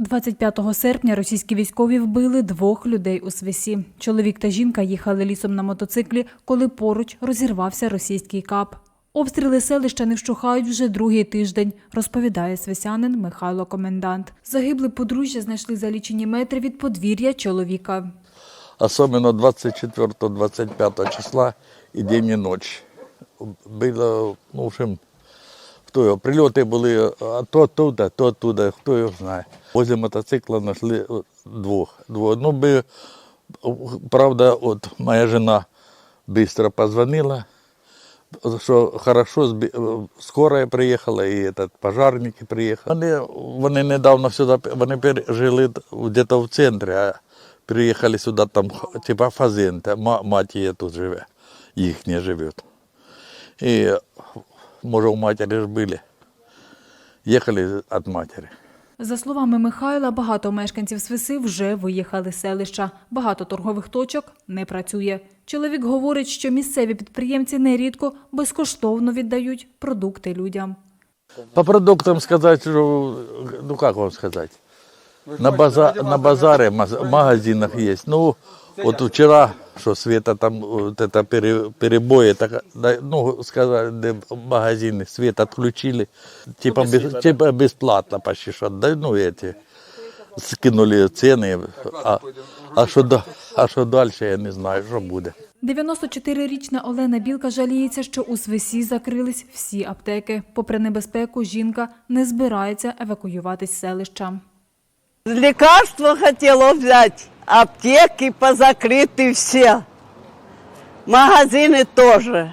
25 серпня російські військові вбили двох людей у Свисі. Чоловік та жінка їхали лісом на мотоциклі, коли поруч розірвався російський кап. Обстріли селища не вщухають вже другий тиждень, розповідає свисянин Михайло Комендант. Загибле подружжя знайшли за лічені метри від подвір'я чоловіка. особенно 24-25 числа і день і ніч. Було, ну, в общем, хто його, прильоти були, то туди, то туди, хто його знає. Возле мотоцикла знайшли двох. двох. Ну, би, правда, от моя жена швидко позвонила, що хорошо, збі- скорая приїхала і этот, пожарники приїхали. Вони, вони недавно сюди, вони жили где-то в центрі, а приїхали сюди, там, типа фазента, мать її тут живе, їхня живе. І, може, у матері ж були. Їхали від матері. За словами Михайла, багато мешканців Свиси вже виїхали з селища. Багато торгових точок не працює. Чоловік говорить, що місцеві підприємці нерідко безкоштовно віддають продукти людям. По продуктам сказать, что, ну как вам сказать, на, база, на маз- магазинах есть. Ну, вот вчера, что Света там, вот это пере- перебои, так, да, ну, сказали, де магазины свет отключили, типа, без, типа бесплатно почти что, да, ну, эти, скинули цены, а, а, что, да- а что дальше, я не знаю, что будет. 94-річна Олена Білка жаліється, що у Свисі закрились всі аптеки. Попри небезпеку, жінка не збирається евакуюватись з селища. Лекарства хотела взять, Аптеки позакрыты все. Магазины тоже.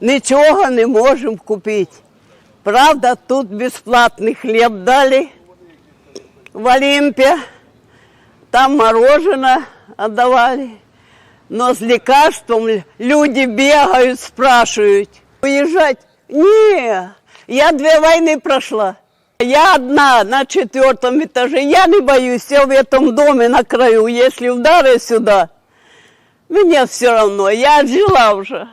Нічого не можемо купити. Правда, тут безплатний хліб дали в Олимпе. Там мороженое отдавали. Но с лекарством люди бегают, спрашивают. Уезжать? Не, я две войны прошла. Я одна на четвертом этаже. Я не боюсь, я в этом доме на краю. Если удары сюда, мне все равно, я жила уже.